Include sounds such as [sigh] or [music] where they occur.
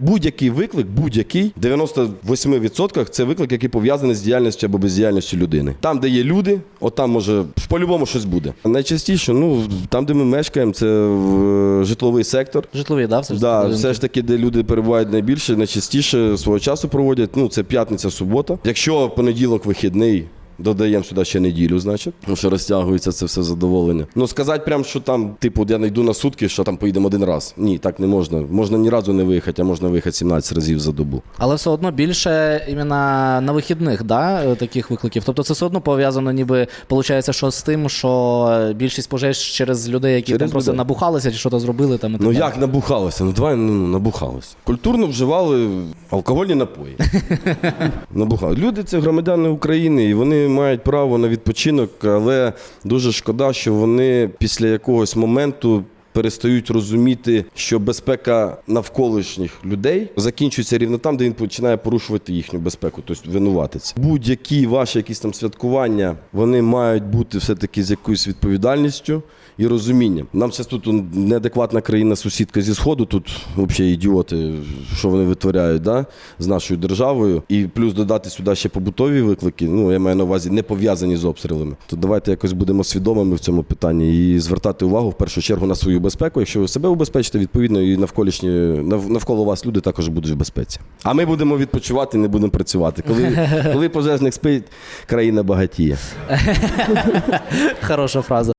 Будь-який виклик, будь-який, в 98% це виклик, який пов'язаний з діяльністю або бездіяльністю людини. Там, де є люди, от там може по-любому щось буде. Найчастіше, ну там, де ми мешкаємо, це в, житловий сектор. Житлові, да, все ж Да, таки, все ж таки, де люди перебувають найбільше, найчастіше свого часу проводять. Ну, це п'ятниця, субота. Якщо понеділок вихідний. Додаємо сюди ще неділю, значить, тому що розтягується це все задоволення. Ну сказати прям, що там, типу, я не йду на сутки, що там поїдемо один раз. Ні, так не можна. Можна ні разу не виїхати, а можна виїхати 17 разів за добу. Але все одно більше іменно на вихідних, да, таких викликів. Тобто це все одно пов'язано, ніби виходить, що з тим, що більшість пожеж через людей, які Через там просто людей. набухалися чи щось зробили там. І так Ну як набухалося? Ну давай ну, набухалося. Культурно вживали алкогольні напої. [laughs] Набухали. Люди це громадяни України, і вони мають право на відпочинок, але дуже шкода, що вони після якогось моменту. Перестають розуміти, що безпека навколишніх людей закінчується рівно там, де він починає порушувати їхню безпеку, тобто винуватиться. Будь-які ваші якісь там святкування, вони мають бути все-таки з якоюсь відповідальністю і розумінням. Нам зараз тут неадекватна країна сусідка зі сходу, тут взагалі ідіоти, що вони витворяють да, з нашою державою. І плюс додати сюди ще побутові виклики. Ну я маю на увазі не пов'язані з обстрілами. То давайте якось будемо свідомими в цьому питанні і звертати увагу в першу чергу на свою безпеку. Якщо ви себе убезпечите, відповідно, і навколишні нав- навколо вас люди також будуть в безпеці. А ми будемо відпочивати, не будемо працювати. Коли, [laughs] коли пожежник спить, країна багатіє. [laughs] Хороша фраза.